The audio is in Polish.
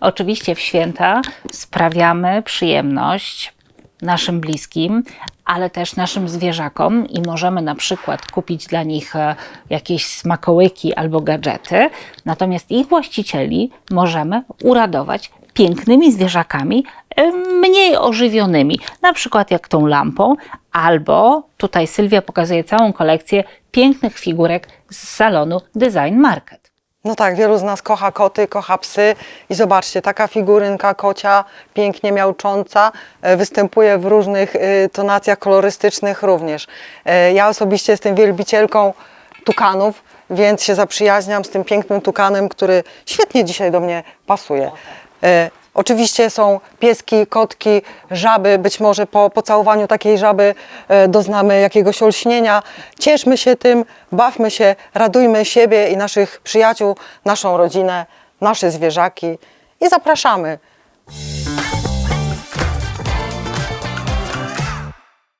Oczywiście w święta sprawiamy przyjemność naszym bliskim, ale też naszym zwierzakom i możemy na przykład kupić dla nich e, jakieś smakołyki albo gadżety. Natomiast ich właścicieli możemy uradować pięknymi zwierzakami, e, mniej ożywionymi, na przykład jak tą lampą, albo tutaj Sylwia pokazuje całą kolekcję pięknych figurek z salonu Design Market. No tak, wielu z nas kocha koty, kocha psy i zobaczcie, taka figurynka kocia, pięknie miaucząca, e, występuje w różnych e, tonacjach kolorystycznych również. E, Ja osobiście jestem wielbicielką tukanów, więc się zaprzyjaźniam z tym pięknym tukanem, który świetnie dzisiaj do mnie pasuje. Oczywiście są pieski, kotki, żaby. Być może po pocałowaniu takiej żaby e, doznamy jakiegoś olśnienia. Cieszmy się tym, bawmy się, radujmy siebie i naszych przyjaciół, naszą rodzinę, nasze zwierzaki i zapraszamy.